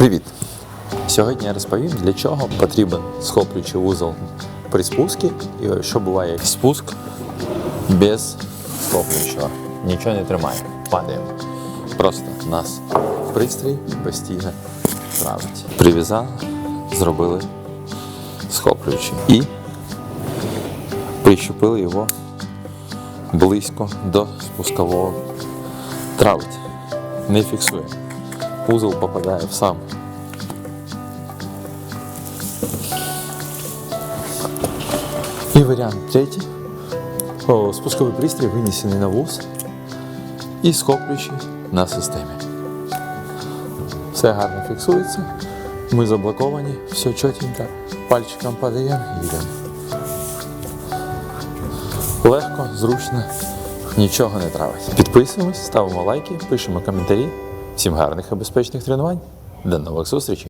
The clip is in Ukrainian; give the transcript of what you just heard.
Привіт! Сьогодні я розповім, для чого потрібен схоплюючий вузол при спуску і що буває як спуск без схоплюючого. Нічого не тримає, падаємо. Просто нас пристрій постійно травить. Прив'язали, зробили схоплюючий і прищепили його близько до спускового травить. Не фіксує. Вузол попадає в сам І варіант третій. О, спусковий пристрій винесений на вуз і схоплюючий на системі. Все гарно фіксується. Ми заблоковані, все чотенько. Пальчиком подаємо і йдемо. Легко, зручно, нічого не травить. Підписуємось, ставимо лайки, пишемо коментарі. Всім гарних і безпечних тренувань. До нових зустрічей!